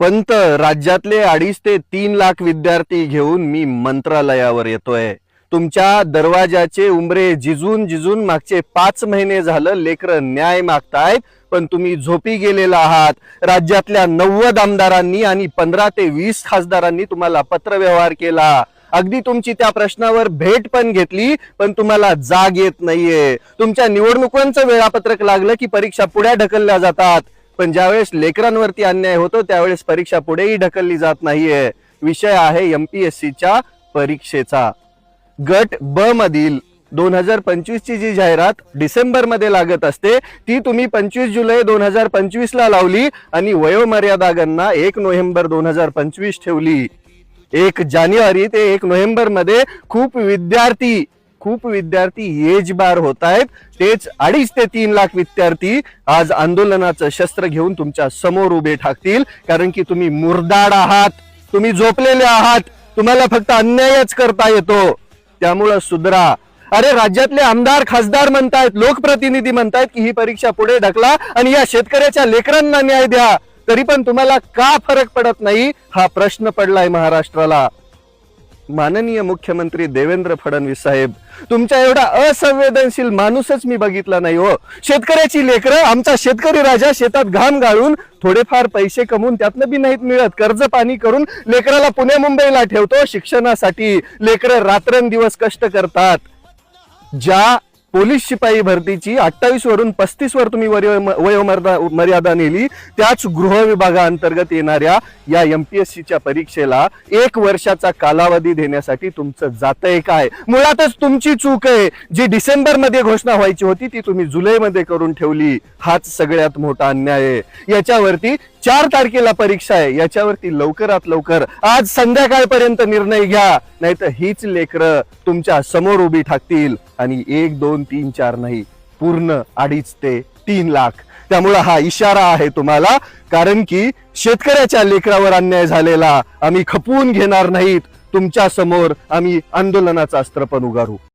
पंत राज्यातले अडीच ते तीन लाख विद्यार्थी घेऊन मी मंत्रालयावर येतोय. तुमच्या दरवाजाचे उंबरे जिजून जिजून मागचे पाच महिने झालं लेकर न्याय मागतायत पण तुम्ही झोपी गेलेला आहात. राज्यातल्या नव्वद आमदारांनी आणि पंधरा ते वीस खासदारांनी तुम्हाला पत्रव्यवहार केला. अगदी तुमची त्या प्रश्नावर भेट पण घेतली पण तुम्हाला जाग येत नाहीये. तुमच्या निवडणुकांचं वेळापत्रक लागलं की परीक्षा पुढे ढकलल्या जातात. पण ज्यावेळेस लेकरांवरती अन्याय होतो त्यावेळेस परीक्षा पुढेही ढकलली जात नाहीये. विषय आहे एमपीएससीच्या परीक्षेचा. गट ब मधील दोन हजार पंचवीस ची जी जाहिरात डिसेंबरमध्ये लागत असते ती तुम्ही पंचवीस जुलै दोन हजार पंचवीस ला लावली आणि वयोमर्यादा गणना एक नोव्हेंबर दोन हजार पंचवीस ठेवली. एक जानेवारी ते एक नोव्हेंबरमध्ये खूप विद्यार्थी खूप विद्यार्थी एज बार होत आहेत तेच अडीच ते तीन लाख विद्यार्थी आज आंदोलनाचं शस्त्र घेऊन तुमच्यासमोर उभे ठाकतील. कारण की तुम्ही मुरदाड आहात. तुम्ही झोपलेले आहात. तुम्हाला फक्त अन्यायच करता येतो. त्यामुळं सुधरा. अरे राज्यातले आमदार खासदार म्हणतायत लोकप्रतिनिधी म्हणतायत की ही परीक्षा पुढे ढकला आणि या शेतकऱ्याच्या लेकरांना न्याय द्या. तरी पण तुम्हाला का फरक पडत नाही? हा प्रश्न पडलाय महाराष्ट्राला. माननीय मुख्यमंत्री देवेंद्र फडणवीस साहेब तुमच्या एवढा असंवेदनशील माणूसच मी बघितला नाही हो. शेतकऱ्याची लेकरं आमचा शेतकरी राजा शेतात घाम गाळून थोडेफार पैसे कमवून त्यातनं बी नाहीत मिळत. कर्ज पाणी करून लेकराला पुणे मुंबईला ठेवतो शिक्षणासाठी. लेकरं रात्रंदिवस कष्ट करतात. ज्या पोलीस शिपाई भरतीची अठ्ठावीस वरून पस्तीस वर तुम्ही वयो- मर्यादा नेली. त्याच गृह विभागाअंतर्गत येणाऱ्या या एम पी एस सीच्या परीक्षेला एक वर्षाचा कालावधी देण्यासाठी तुमचं जातंय काय? मुळातच तुमची चूक आहे. जी डिसेंबरमध्ये घोषणा व्हायची होती ती तुम्ही जुलैमध्ये करून ठेवली. हाच सगळ्यात मोठा अन्याय आहे. याच्यावरती चार तारखेला परीक्षा आहे. याच्यावरती लवकरात लवकर आज संध्याकाळपर्यंत निर्णय घ्या. नाहीतर हीच लेकरं तुमच्यासमोर उभी ठाकतील. आणि एक दोन तीन चार नाही पूर्ण अडीच ते तीन लाख. त्यामुळं हा इशारा आहे तुम्हाला. कारण की शेतकऱ्याच्या लेकरावर अन्याय झालेला. आम्ही खपवून घेणार नाहीत. तुमच्यासमोर आम्ही आंदोलनाचं अस्त्र पण उगारू.